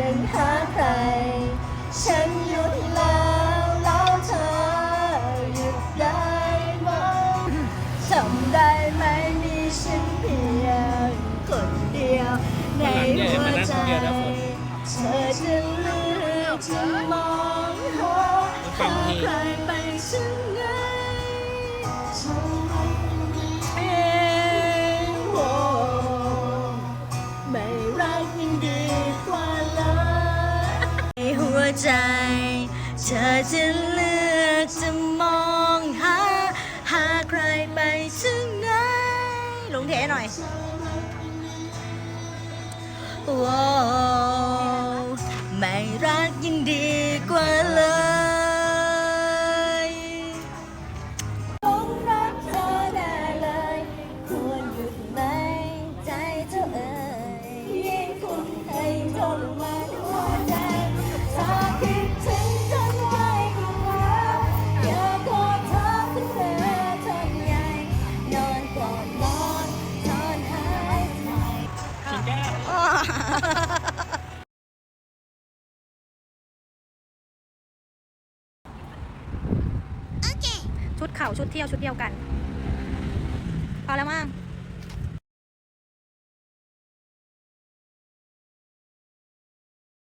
ยังหาใคร ฉันหยุดแล้วแล้วเธอหยุดได้ไหมทำได้ไหมมีฉันเพียงคนเดียว ในหัวใจ เธอจะเลือกจะมองหาหาใครไปถึงไหน ใจ เธอจะเลือกจะมองหา หาใครไปถึงไหนลงเทหน่อย ว้า ชุดเข่าชุดเที่ยวชุดเดียวกัน พอแล้วมั้ง